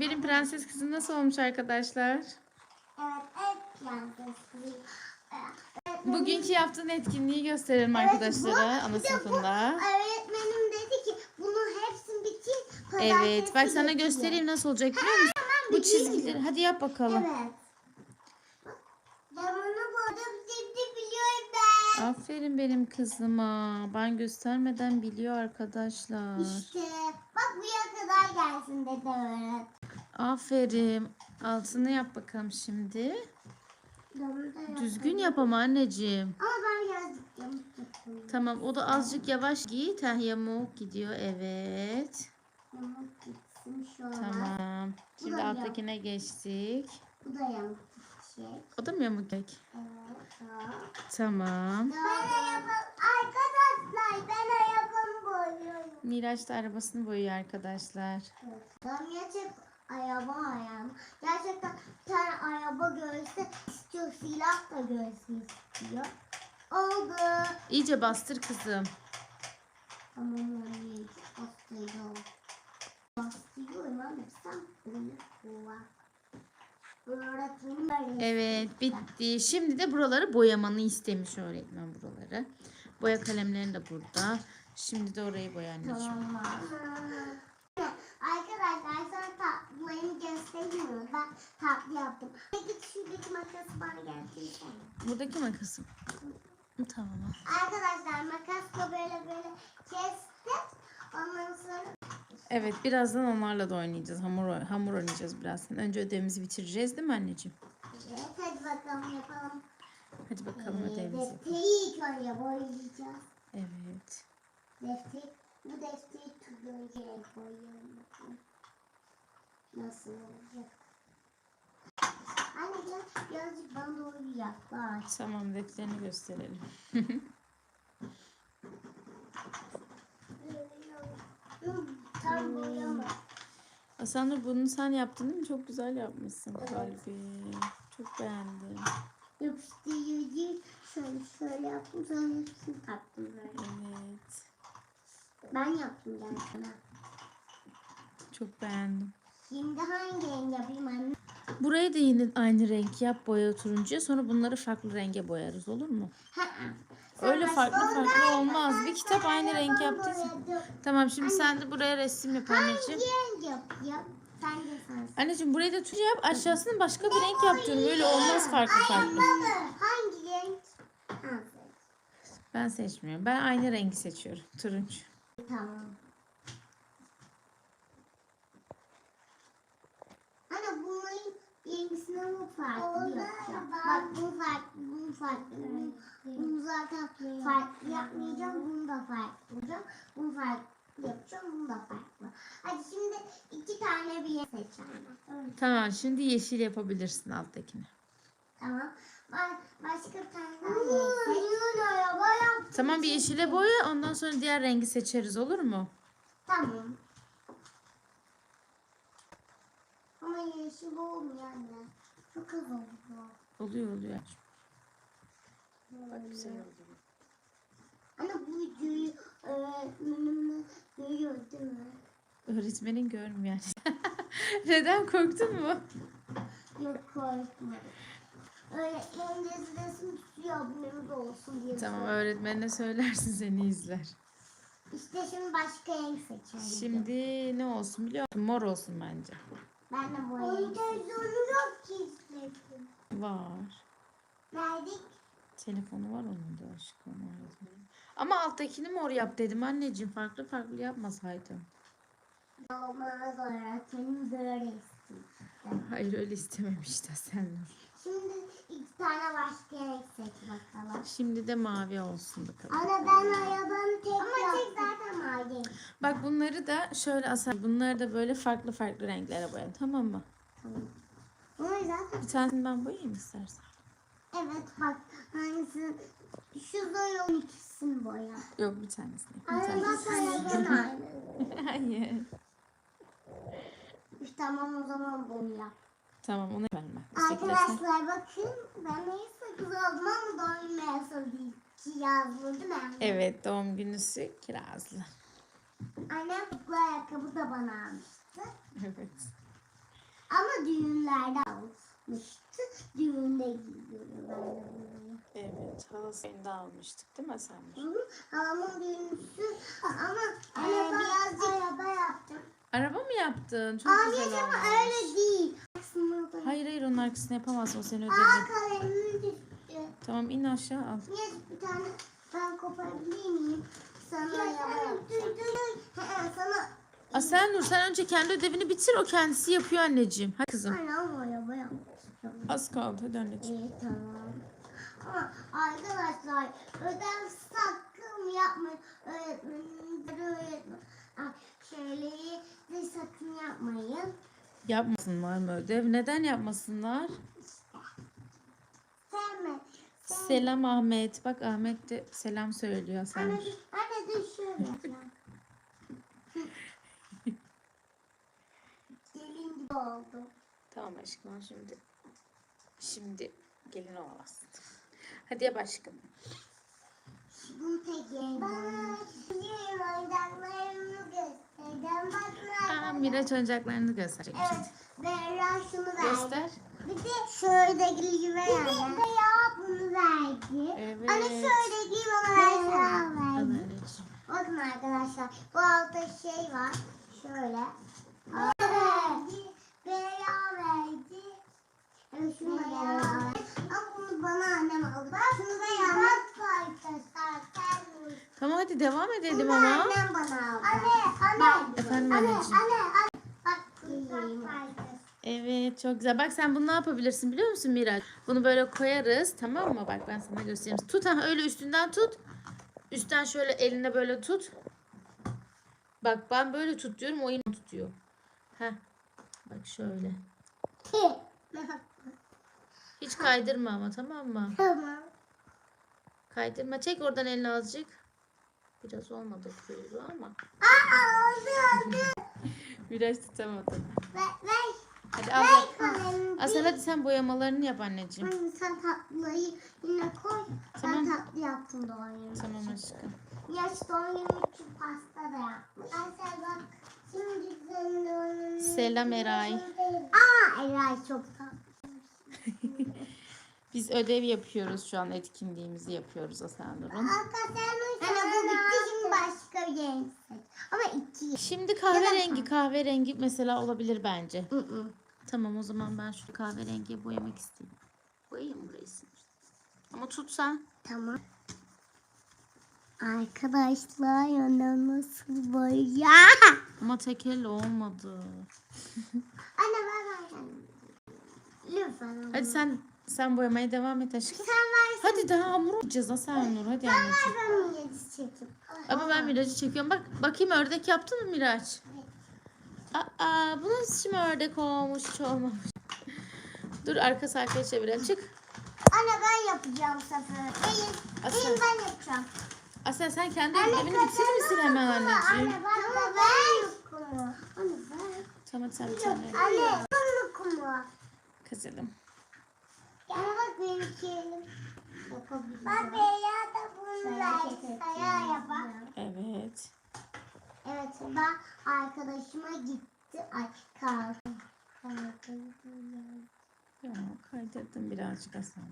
Benim prenses kızım nasıl olmuş arkadaşlar? Evet, evet prenses. Evet, Bugünkü yaptığın etkinliği gösterelim arkadaşlara ana bir de bu sınıfında. Öğretmenim dedi ki bunu hepsini bitir. Evet bak sana getiriyor. göstereyim nasıl olacak biliyor musun? Bu çizgileri hadi yap bakalım. Evet. Ben bunu burada biliyorum ben. Aferin benim kızıma. Ben göstermeden biliyor arkadaşlar. İşte buraya kadar gelsin dedi öğret. Aferin. Altını yap bakalım şimdi. Düzgün yap ama anneciğim. Ama ben birazcık yamuk yapıyorum. Tamam o da azıcık yavaş giy. Teh yamuk gidiyor. Evet. Yamuk gitsin şu an. Tamam. Bu Şimdi da alttakine geçtik. Bu da yamuk gidecek. O da mı yamuk gidecek? Evet. Tamam. Tamam. Ben ayabım. Arkadaşlar ben. Miraç da arabasını boyuyor arkadaşlar. Ben gerçek araba ayağım. Gerçekten bir tane araba görse istiyor. Silah da görse istiyor. Oldu. İyice bastır kızım. Tamam anne. Bastırıyorum. Bastırıyorum anne. Sen bunu kullan. Evet bitti. Şimdi de buraları boyamanı istemiş öğretmen buraları. Boya kalemlerin de burada. Şimdi de orayı boya anneciğim. Tamam. Arkadaşlar sana tatlılarını göstereyim mi? Ben tatlı yaptım. Peki şuradaki makası bana getirsene. Buradaki makasım. Tamam. Arkadaşlar makasla böyle böyle kestim. Ondan sonra Evet birazdan onlarla da oynayacağız. Hamur hamur oynayacağız birazdan. Önce ödevimizi bitireceğiz değil mi anneciğim? evet, hadi bakalım yapalım. Hadi bakalım ödevimizi. önce boyayacağız. Evet. Defter, bu defteri turuncuya bakalım. Nasıl olacak? Anne gel birazcık bana doğru yaklaş. Tamam defterini gösterelim. Tam boyama. Asanur bunu sen yaptın değil mi? Çok güzel yapmışsın kalbi. Çok beğendim. Yapıştırıcı şöyle şöyle yaptım sonra hepsini taktım böyle. Evet. Ben yaptım gerçekten. Çok beğendim. Şimdi hangi renk yapayım anne? Burayı da yine aynı renk yap boya turuncuya. Sonra bunları farklı renge boyarız olur mu? Öyle farklı farklı olmaz. Bir kitap aynı renk yaptıysa. Tamam şimdi sen de buraya resim yap Hangi anneciğim. renk yapayım? Sen de sensin. Anneciğim burayı da turuncu yap. Aşağısını başka bir renk yap diyorum. Öyle olmaz farklı farklı. Hangi renk? Ha, Ben seçmiyorum. Ben aynı rengi seçiyorum. Turuncu. Tamam. Anne bunların yengisini ama farklı yapacağım. Bak bu farklı, bu farklı. Bunu, bunu zaten farklı yapmayacağım. Bunu da farklı yapacağım. Bunu farklı yapacağım. Bunu da farklı. Hadi şimdi iki tane bir yer seçelim. Tamam şimdi yeşil yapabilirsin alttakini. Tamam. Ba- Başka bir tane daha yer seç. araba yaptım. Tamam bir yeşile boya ondan sonra diğer rengi seçeriz olur mu? Tamam. Ama yeşil olmuyor anne. Çok az oldu. Oluyor oluyor. Bak güzel oldu. Anne bu videoyu öğretmenimle görüyor değil mi? Öğretmenin görmüyor. Neden korktun mu? Yok korkma. Öğretmenim de resim tutuyor abonemiz olsun diye. Tamam söyledi. öğretmenine söylersin seni izler. İşte şimdi başka renk seçelim. Şimdi ne olsun biliyor musun? Mor olsun bence. Ben de bu renk televizyonu yok ki istedim. Var. Verdik. Telefonu var onun da aşkım. öğretmenin. Ama alttakini mor yap dedim anneciğim. Farklı farklı yapmasaydın. Olmaz öğretmenim böyle istiyor. Hayır öyle istememiş de sen. Şimdi iki tane başka renk seç bakalım. Şimdi de mavi olsun bakalım. Ana ben arabanı tek Ama tek zaten mavi. Bak bunları da şöyle asar. Bunları da böyle farklı farklı renklere boyayalım tamam mı? Bunu zaten Bir tanesini ben boyayayım istersen. evet bak hangisi şu zoyun ikisini boya. Yok bir tanesini. Bir Anne bak tanesini. araban aynı. Hayır. İşte tamam o zaman bunu yap. Tamam onu. Üsttekileri sen- Arkadaşlar bakın ben neyse kız oldum ama doğum günü Elsa değil ki yazdı değil mi? Evet doğum günüsü kirazlı. Annem bu ayakkabı da bana almıştı. Evet. düğünlerde almıştı. Düğünde giyiyorum. Evet. Halasını da almıştık değil mi sen? Halamın düğünüsü ama e, birazcık araba yaptım. Araba mı yaptın? Çok Abi güzel ama olmuş. öyle değil. Sınavda. Hayır hayır onun arkasını yapamazsın. O senin Aa ödevin. kalemim düştü. Tamam in aşağı al. Niye bir tane ben koparabilir miyim? Sana yapacağım. Sana Asel Nur sen önce kendi ödevini bitir. O kendisi yapıyor anneciğim. Hadi kızım. Aynen ama yapacağım. Az kaldı. Hadi anneciğim. İyi tamam. Ama arkadaşlar ödev sakın yapmayın. Öğretmenim öğretmen. Şeyleri de sakın yapmayın. Yapmasınlar mı ödev? Neden yapmasınlar? Sevme. Selam Ahmet. Bak Ahmet de selam söylüyor Asel Anne, anne dur şöyle yapalım. Gelin gibi oldu. Tamam aşkım şimdi. Şimdi gelin olamazsın. Hadi yap aşkım. Aa, Miraç oyuncaklarını gösterecek. Evet. Berra şunu verdi. Göster. Bir de şöyle gibi verdi. Bir de ya bunu verdi. Evet. Anne şöyle gibi bana verdi. Bakın arkadaşlar. Bu altta şey var. Şöyle. Verdi. Berra verdi. Evet şunu da ya verdi. Ama bunu bana annem aldı. Şunu da ya verdi. Tamam hadi devam edelim ama. annem bana aldı. Anne, anne. Efendim Anne, anneciğim. anne, anne. Bak. Evet çok güzel. Bak sen bunu ne yapabilirsin biliyor musun Miraç? Bunu böyle koyarız tamam mı? Bak ben sana göstereyim. Tut ha öyle üstünden tut. Üstten şöyle eline böyle tut. Bak ben böyle tut diyorum o yine tutuyor. Heh. Bak şöyle. Hiç kaydırma ama tamam mı? Tamam. Kaydırma. Çek oradan elini azıcık. Biraz olmadı kuyruğu ama. Aa, oldu, oldu. Miraç tutamadı. Ver, ver. Hadi al. Ver gel. kalemimi. Asel hadi sen boyamalarını yap anneciğim. Anne, sen tatlıyı yine koy. Tamam. Ben tatlı yaptım doğum günü. Tamam aşkım. Yaş doğum günü için pasta da yapmış. Aysel bak. Şimdi senin doğum günün. Selam Eray. Aa Eray çok tatlı. Biz ödev yapıyoruz şu an etkinliğimizi yapıyoruz Asel Nur'un. Anne bu bitti şimdi başka bir renk seç. Ama iki. Şimdi kahverengi kahverengi mesela olabilir bence. Hı hı. Tamam o zaman ben şu kahverengiye boyamak isteyeyim. Boyayayım burayı. Ama tutsan. Tamam. Arkadaşlar yana nasıl boya? Ama tek elle olmadı. Anne ver. Lütfen. Hadi sen sen boyamaya devam et aşkım. Sen ver. Hadi daha hamur olacağız Asel Nur. Hadi anneciğim. Ben mi yedi çekeyim? Ama ben Miraç'ı çekiyorum. Bak bakayım ördek yaptın mı Miraç? Aa bu nasıl şimdi ördek olmuş hiç olmamış. Dur arka sayfaya çevirelim. Çık. Anne ben yapacağım sefer. Değil. Değil ben yapacağım. Asel sen kendi ödevini bitirir misin hemen anneciğim? Anne bak ver. Anne ver. Tamam sen bir tane Anne son lokumu. kazalım. Anne bak da bunu ver. Saya yapar. Evet. Evet ben arkadaşıma gitti. Ay kaldı. Ya kaydırdım birazcık. Hasan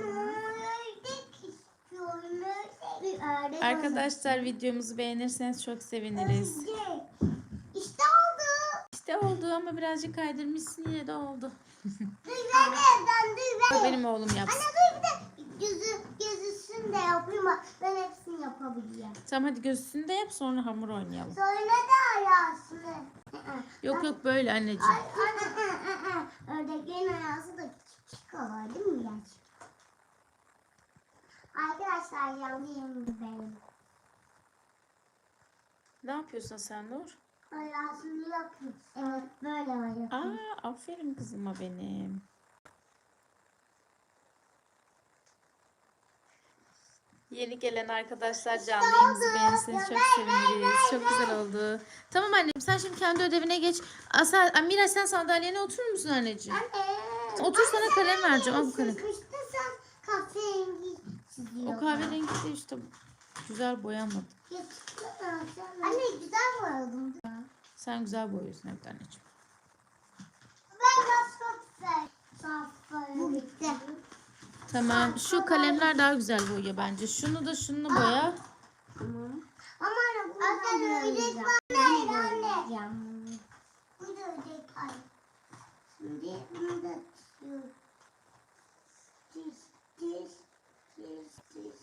ördek istiyorum. Ördek. Bir ördek Arkadaşlar videomuzu beğenirseniz çok seviniriz. Ördek. Oldu. Ama birazcık kaydırmışsın yine de oldu. Dur ben de ben dur ben. Benim oğlum yapsın. Anne dur bir de gözü gözüsünü de yapayım. Ben hepsini yapabiliyorum. Tamam hadi gözünü de yap sonra hamur oynayalım. Sonra da ayağısını. Yok yok böyle anneciğim. Ördeklerin ayağısı da küçük olur değil mi gerçekten? Arkadaşlar yanlıyım benim. Ne yapıyorsun sen Nur? Ayağısını yapıyor. Evet böyle var. Aa aferin kızıma benim. Yeni gelen arkadaşlar canlı yayınımızı beğenirseniz çok seviniriz. Çok güzel oldu. Tamam annem sen şimdi kendi ödevine geç. Asel, Aa, Miraç sen sandalyene oturur musun anneciğim? Anne. Otur sana kalem vereceğim. Al bu kalem. Sıkıştı sen kahverengi çiziyorsun. O kahverengi de işte Güzel boyamadım. Anne güzel boyadım. Sen güzel boyuyorsun evet anneciğim. Ben çok güzel. Bu bitti. Tamam. Şu kalemler daha güzel boyuyor bence. Şunu da şunu boya. Tamam. Ama anne ördek var. Hayır. Bu da ördek. Şimdi bunu da tutuyorum. Diz, diz, diz, diz.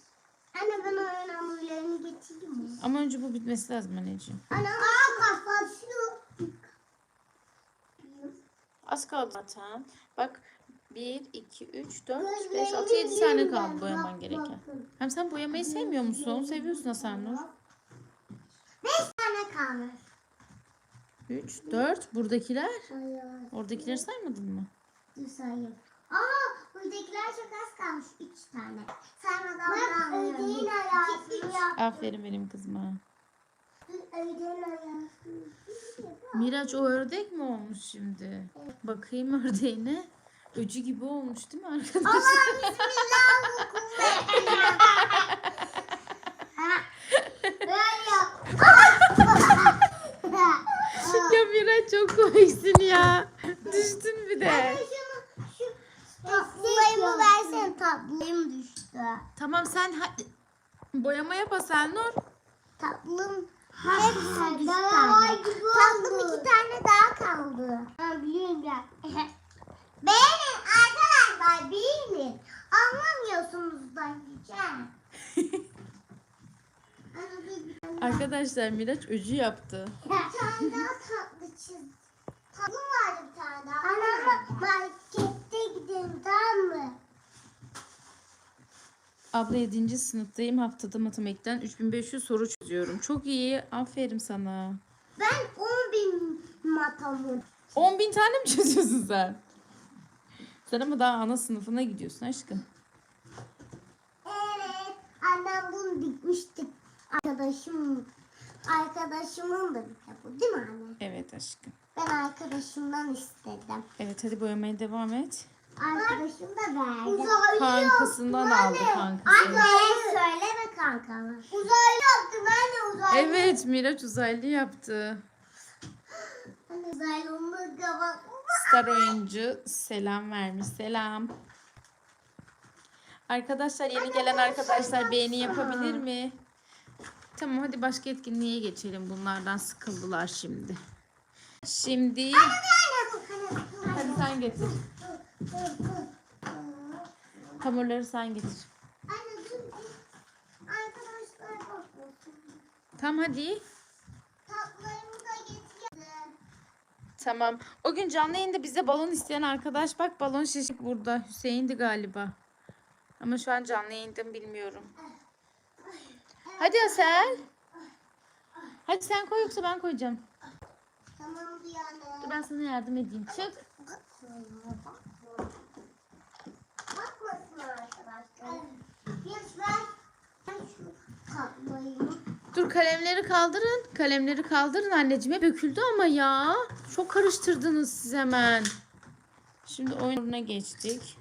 Anne ben oyun hamurlarını getireyim mi? Ama önce bu bitmesi lazım anneciğim. Anne aa kafası yok. Az kaldı zaten. Bak 1, 2, 3, 4, 5, 6, 7 tane kaldı boyaman gereken. Hem sen boyamayı sevmiyor musun? Seviyorsun Hasan Nur. Beş tane kalmış. 3, 4. Buradakiler. Hayır. Oradakileri saymadın mı? Sayayım. Aa buradakiler çok az kalmış. Üç tane. Saymadan Bak ödeğin ayağını yap. Aferin benim kızıma. Ödeğin ayağını. Miraç o ördek mi olmuş şimdi? Bakayım ördeğine. Öcü gibi olmuş değil mi arkadaşlar? Allah bismillah ya Miraç çok komiksin ya. Düştün bir de. Tabloyu versene tablom düştü. Tamam sen ha- boyama yap Hasan Nur. Tatlım hepsi düştü anne. Tatlım iki tane daha kaldı. Biliyorum ya. Beğenin arkadaşlar beğenin. Anlamıyorsunuz da diyeceğim. Ana, dur bir tane daha. Arkadaşlar Miraç öcü yaptı. Bir tane daha tatlı çiz. Tatlı vardı bir tane daha. Ana markette gidelim tamam mı? Abla 7. sınıftayım. Haftada matematikten 3500 soru çözüyorum. Çok iyi. Aferin sana. Ben 10 bin matamı. 10 bin tane mi çözüyorsun sen? Sen ama daha ana sınıfına gidiyorsun aşkım. Evet. Annem bunu dikmişti. Arkadaşım arkadaşımın da bir kitabı değil mi anne? Evet aşkım. Ben arkadaşımdan istedim. Evet hadi boyamaya devam et. Arkadaşım da verdi. Uzaylı Kankasından aldı kankası. Anne söyleme kankama. Uzaylı yaptım anne uzaylı. Evet Miraç uzaylı yaptı. Uzaylı onu kapat. Star oyuncu selam vermiş. Selam. Arkadaşlar yeni gelen arkadaşlar beğeni yapabilir mi? Tamam hadi başka etkinliğe geçelim. Bunlardan sıkıldılar şimdi. Şimdi hadi sen getir. Hamurları sen getir. Anne dur. Arkadaşlar bakmasın. Tamam hadi. Tatlarımı da getirdim. Tamam. O gün canlı yayında bize balon isteyen arkadaş bak balon şişik burada. Hüseyin'di galiba. Ama şu an canlı yayında bilmiyorum. Hadi Asel. Hadi sen koy yoksa ben koyacağım. Tamam diyor anne. Dur ben sana yardım edeyim. Çık. Bakmasın arkadaşlar. Geç ver. Ben şu tatlayı. Dur kalemleri kaldırın. Kalemleri kaldırın anneciğim. Hep döküldü ama ya. Çok karıştırdınız siz hemen. Şimdi oyununa geçtik.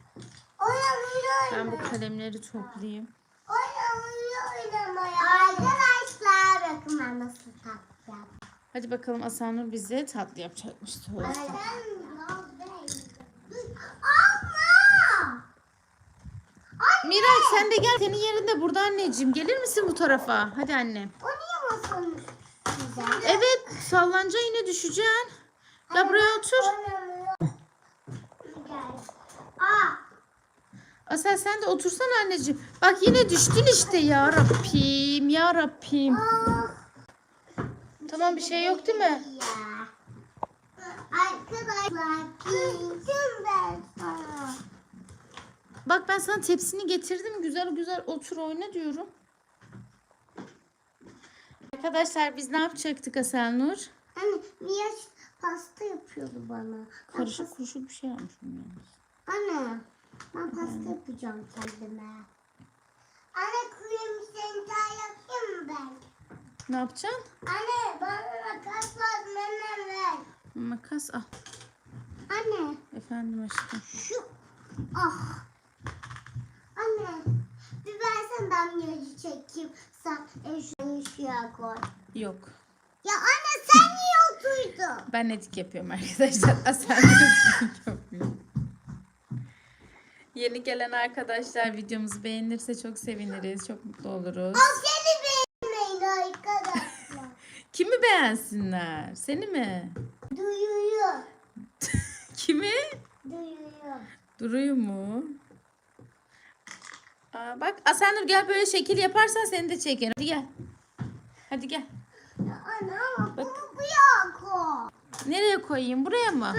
Ben bu kalemleri toplayayım. Hadi bakalım Asanur bize tatlı yapacakmış. Değil. Allah! Miraç sen de gel. Senin yerinde burada anneciğim. Gelir misin bu tarafa? Hadi annem. O niye masanın? Evet sallanca yine düşeceksin. Gel buraya otur. Asel sen de otursana anneciğim. Bak yine düştün işte ya Rabbim. Ya Rabbim. Tamam bir şey yok değil mi? Arkadaşlar ben sana. Bak ben sana tepsini getirdim. Güzel güzel otur oyna diyorum. Arkadaşlar biz ne yapacaktık Asel Nur? Anne Mia pasta yapıyordu bana. Karışık kuruşuk bir şey yapmışım yani. Anne ben pasta yapacağım kendime. Anne krem senta yapayım mı ben? Ne yapacaksın? Anne bana makas lazım hemen ver. Makas al. Anne Efendim aşkım. şu ah. Ben Mia'yı çekeyim. Sen eşeği şuraya koy. Yok. Ya anne sen niye oturdun? Ben etik yapıyorum arkadaşlar. Asel de etik yapıyor. Yeni gelen arkadaşlar videomuzu beğenirse çok seviniriz. Çok mutlu oluruz. Seni beğenmeyin arkadaşlar. Kimi beğensinler? Seni mi? Duyuyor. Kimi? Duyuyor. Duruyor mu? Aa, bak Asenur gel böyle şekil yaparsan seni de çekerim. Hadi gel. Hadi gel. Anne ama Bak. bunu buraya koy. Nereye koyayım? Buraya mı?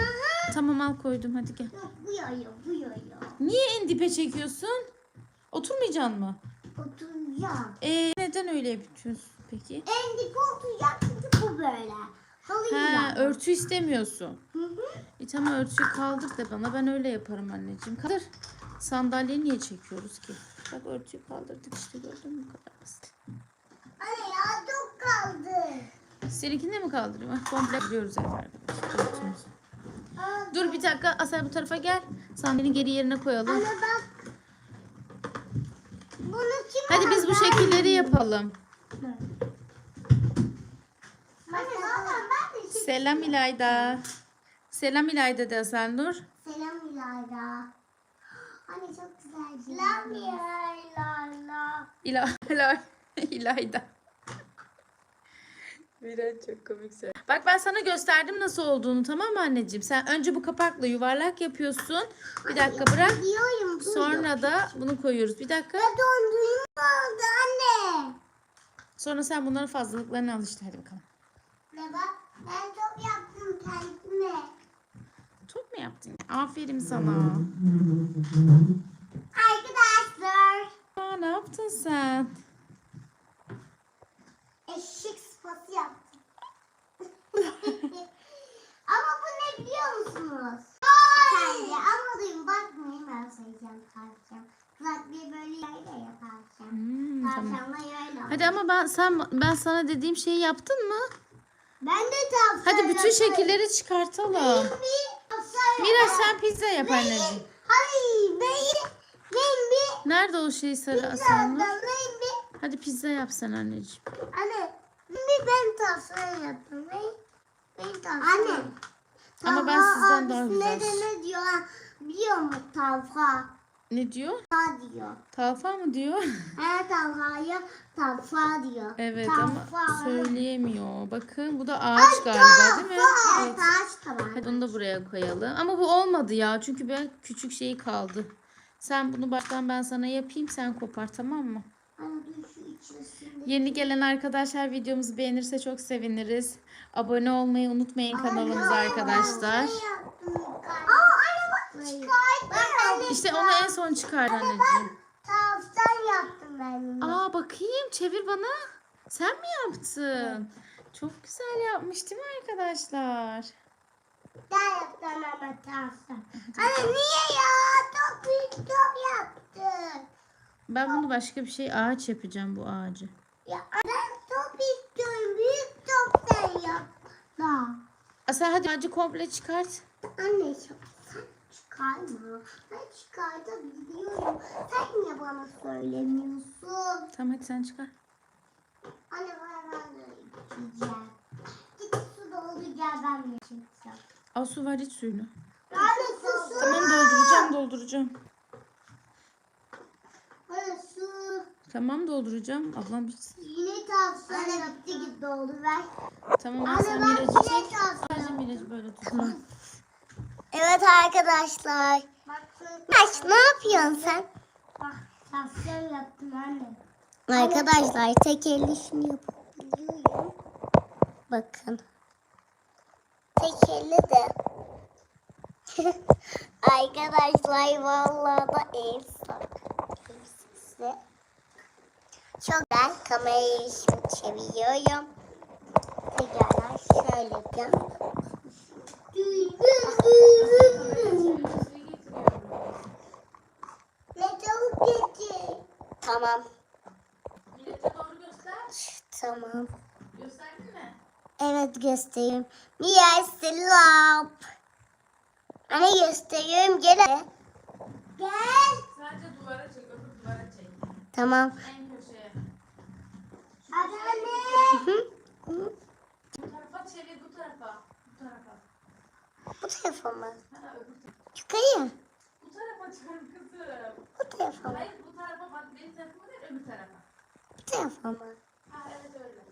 Tamam al koydum hadi gel. Yok buraya buraya. Niye en dibe çekiyorsun? Oturmayacaksın mı? Oturacağım. Ee, neden öyle yapıyorsun peki? En dip oturacak çünkü bu böyle. Halıyı Ha, örtü istemiyorsun. Hı hı. E tamam örtüyü kaldır da bana. Ben öyle yaparım anneciğim. Kaldır. Sandalyeyi niye çekiyoruz ki? Bak örtüyü kaldırdık işte gördün mü bu kadar basit. Anne ya çok kaldı. Seninkini de mi kaldırayım? Ah, Komple biliyoruz efendim. Örtümüzü. Dur bir dakika Asel bu tarafa gel. Sandalyeyi geri yerine koyalım. Anne bak. Bunu kim Hadi biz bu şekilleri yapalım. Selam İlayda. Selam İlayda de Asel Nur. Selam İlayda. Anne çok güzel. Selam İlayda. İla, İla, İlayda. Biraz çok komik şey. Bak ben sana gösterdim nasıl olduğunu tamam mı anneciğim? Sen önce bu kapakla yuvarlak yapıyorsun. Bir dakika bırak. Sonra da bunu koyuyoruz. Bir dakika. Ya dondurma oldu anne. Sonra sen bunların fazlalıklarını al işte. Hadi bakalım. Ne bak ben çok yaptım kendime. Çok mu yaptın? Aferin sana. Arkadaşlar. Aa, ne yaptın sen? Eşek sıfatı yaptım. Ama bu ne biliyor musunuz? Sence anladığım bakmayın ben söyleyeceğim tavşan. Kulaklığı böyle yayla ya tavşan. Hmm. Tavşanla yayla. Hadi ama ben sen ben sana dediğim şeyi yaptın mı? Ben de tavşan Hadi bütün şekilleri çıkartalım. Bir tavşan Miraç sen pizza yap anneciğim. Hayır ben, ben bir Nerede o şey sarı asanlar? ben bir Hadi pizza yap sen anneciğim. Anne bir ben tavşan yaptım. Ben, ben tavşan Anne. Ama ben sizden daha güzel. ne diyor biliyor musun tavfa? Ne diyor? Ta diyor. Talfa mı diyor? He tavfaya tavfa diyor. Evet Tavfa. ama söyleyemiyor. Bakın bu da ağaç galiba değil mi? Evet. Evet. Taş tamam. Hadi onu da buraya koyalım. Ama bu olmadı ya. Çünkü ben küçük şeyi kaldı. Sen bunu baştan ben sana yapayım. Sen kopar tamam mı? Yeni gelen arkadaşlar videomuzu beğenirse çok seviniriz. Abone olmayı unutmayın kanalımıza arkadaşlar. Aa anne bak çıkardı. İşte onu en son çıkar anneciğim. Tavşan yaptım ben bunu. Aa bakayım çevir bana. Sen mi yaptın? Çok güzel yapmış değil mi arkadaşlar? Ben yaptım ama tavşan. Anne niye ya? Çok büyük top yaptın. Ben bunu başka bir şey ağaç yapacağım bu ağacı. Ya ben top istiyorum. Büyük toptan yap. Da. Asa hadi ağacı komple çıkart. Anne sen çıkarma. Ben çıkartabiliyorum. Sen niye bana söylemiyorsun? Tamam hadi sen çıkar. Anne ben ben de içeceğim. Git su doldur gel ben de içeceğim. Al su var iç suyunu. Anne su su. Tamam dolduracağım dolduracağım. Anne su. Tamam dolduracağım. Ablam bitsin. Yine tavsiye yaptı git doldur ver. Tamam Anne sen ben Mirac'ı çek. Sadece Mirac'ı böyle tut. Evet arkadaşlar. Aç ne yapıyorsun sen? Bak tavsiye yaptım anne. Arkadaşlar tek elle şunu yapabiliyorum. Bakın. Tek elle de. arkadaşlar vallahi da el size. Çok güzel. Kamerayı çeviriyorum. Tekrardan şöyle yapacağım. Ne çabuk getir. Tamam. Millete doğru göster. Tamam. Gösterdin mi? Evet göstereyim. Niye selam? Anne gösteriyorum gel. Gel. Sadece duvara çek. Öbür duvara çek. Tamam. En köşeye. Anne. Bu tarafa çevir bu tarafa. Bu tarafa. Bu tarafa mı? Çıkayım. Bu tarafa çarp kızım. Bu tarafa mı? Hayır bu tarafa bak benim tarafıma değil öbür tarafa. Bu tarafa mı? Ha evet öyle.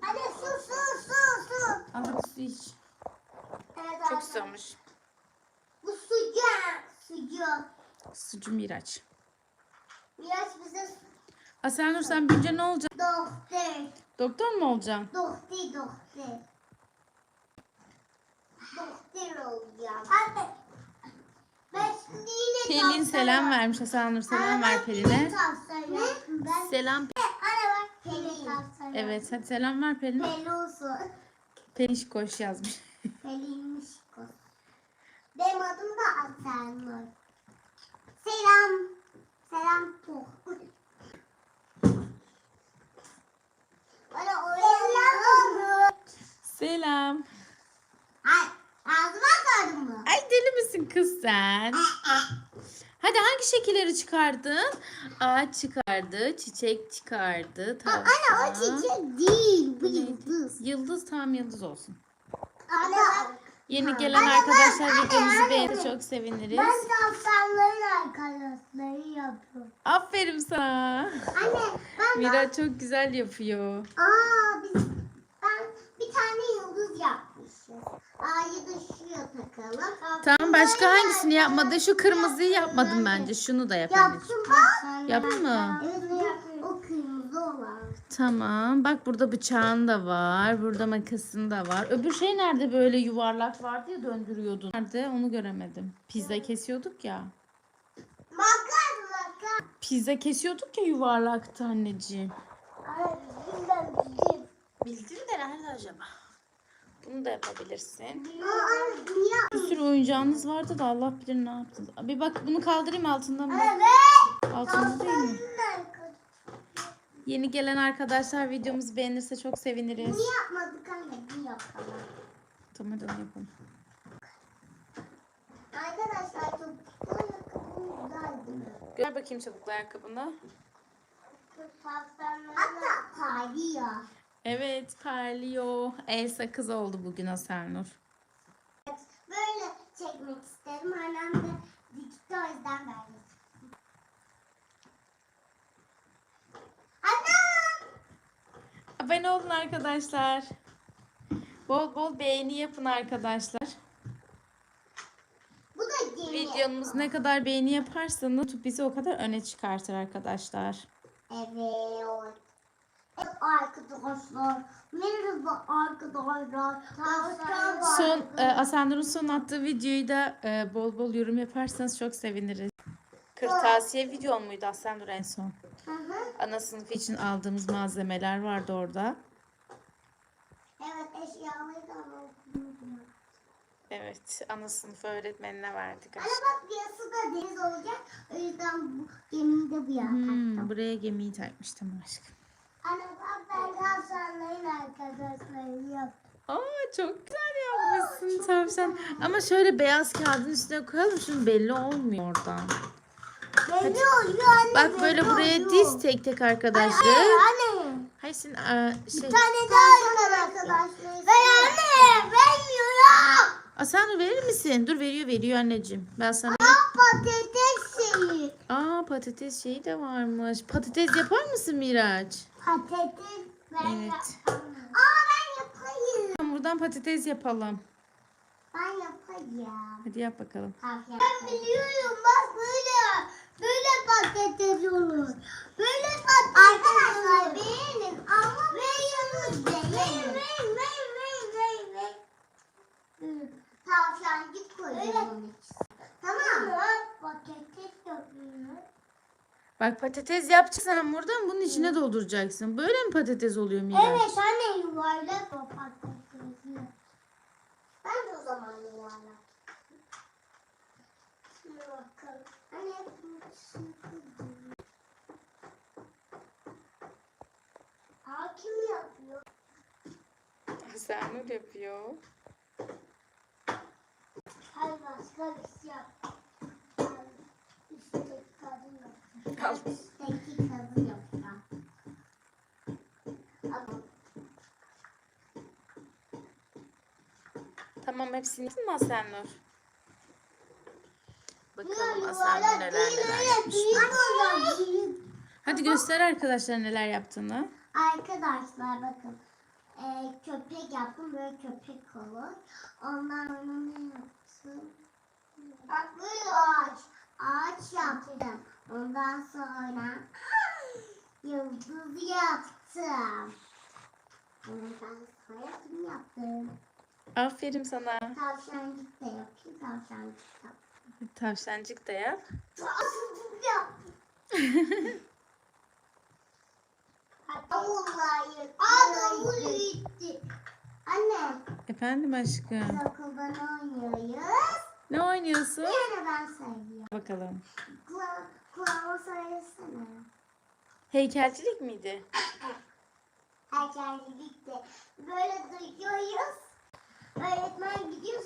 Hadi su su su su. Hadi su iç. Evet Çok susamış. Bu sıcak. Sıcak. Sucu Miraç. Biraz bize Asenur sen büyünce ne olacaksın? doktor. Doktor mu olacaksın? Doktor doktor. Doktor olacağım. Anne. Ben şimdi yine Pelin selam vermiş. Asenur selam Anne, ver Pelin'e. Selam. Anne bak Pelin. tavsiye Evet hadi selam ver Pelin'e. Pelin olsun. Pelin koş yazmış. Pelin'miş kız. Benim adım da Asenur. Selam. Selam. Bana Selam. Selam. Ay, ağzıma koydun mu? Ay deli misin kız sen? Hadi hangi şekilleri çıkardın? Ağaç çıkardı, çiçek çıkardı. Anne o tavşan. çiçek değil, bu yıldız. Yıldız tam yıldız olsun. Anne Yeni gelen Anne, arkadaşlar ben- videomuzu anne, beğenir anne. çok seviniriz. ben tavşanların arkadaşları yapıyorum. Aferin sana. Anne ben Mira çok güzel yapıyor. Aa biz ben bir tane yıldız yapmışım. A'yı da şuraya takalım. Tamam başka hangisini yapmadın? Şu kırmızıyı yapmadın bence. Şunu da yap anneciğim. Yaptım bak. Yaptın mı? Evet bu o kırmızı olan. Tamam. Bak burada bıçağın da var. Burada makasın da var. Öbür şey nerede böyle yuvarlak vardı ya döndürüyordun. Nerede? Onu göremedim. Pizza kesiyorduk ya. Makas makas. Pizza kesiyorduk ya yuvarlaktı anneciğim. Anne bizim ben bildim. Bildin de nerede acaba? Bunu da yapabilirsin. Bir sürü oyuncağınız vardı da Allah bilir ne yaptınız. Bir bak bunu kaldırayım altından bak. Evet. Altında değil mi? Yeni gelen arkadaşlar videomuzu beğenirse çok seviniriz. Bunu yapmadık anne bunu yapalım. Tamam hadi onu yapalım. Arkadaşlar ayakkabım mi? Gör bakayım çabukla ayakkabını. Hatta parlıyor. Evet parlıyor. Elsa kız oldu bugün Asernur. Böyle çekmek istedim. Annem de dikti o yüzden. Anne! Abone olun arkadaşlar. Bol bol beğeni yapın arkadaşlar. Bu da. Videomuz ne kadar beğeni yaparsanız YouTube bizi o kadar öne çıkartır arkadaşlar. Evet. Arkadaşlar. Merhaba arkadaşlar. Son e, Asendur'un son attığı videoyu da e, bol bol yorum yaparsanız çok seviniriz. Kırtasiye video muydu Asendur en son? Hı hı. Ana sınıfı için aldığımız malzemeler vardı orada. Evet eşyaları da unuttum. Evet, ana sınıfı öğretmenine verdik. Ana bak burası da deniz olacak. O yüzden bu gemiyi de buraya Hmm, taktım. buraya gemiyi takmıştım aşkım. Ana bak ben tavşanların arkadaşları yaptım. Aa çok güzel yapmışsın tavşan. Ama şöyle beyaz kağıdın üstüne koyalım şunu belli olmuyor oradan. Belli oluyor anne. Bak böyle belli buraya oluyor. diz tek tek arkadaşlar. Anne. Hayır sen aa, şey. Bir tane daha arkadaşlar. Ben anne vermiyorum. Aa, sen verir misin? Dur veriyor veriyor anneciğim. Ben sana. Patates şeyi. Aa patates şeyi de varmış. Patates yapar mısın Miraç? Patates ben Evet. yapamam. Aa ben yapayım. Hamurdan patates yapalım. Ben yapayım. Hadi yap bakalım. Ben biliyorum bak böyle. Böyle patates olur. Böyle patates Arkadaşlar beğenin ama beğenin. Verin verin verin verin. Tavşancık koyuyorum. Tamam mı? Patates yapıyorum. Bak patates yapacaksın hamurdan bunun içine dolduracaksın. Böyle mi patates oluyor Miraç? Evet anne yuvarlak o patatesi. Ben de o zaman yuvarlak. Şimdi bakalım. Anne Aa kim yapıyor? Öyle yapıyor. Hayır başka bir şey yap. Üstteki Tamam hepsini yaptın mı Asenur? Bakalım Aslan neler neler yapmış. Hadi göster arkadaşlar neler yaptığını. Arkadaşlar bakın. Ee, köpek yaptım. Böyle köpek olur. Ondan ne yaptım? Bak böyle ağaç. Ağaç yaptım. Ondan sonra yıldız yaptım. Ondan sonra kim yaptım? Aferin sana. Tavşancık da yapayım. Tavşancık yaptım. Tavşancık da yap. Tavşancık yaptım. Davul gitti. Anne Efendim biz aşkım. okuldan oynuyoruz. Ne oynuyorsun? Yana ben sayıyorum. Bakalım. Kula kulağıma söylesene. Heykelcilik miydi? Erkenlikte böyle duyuyoruz. Öğretmen gidiyor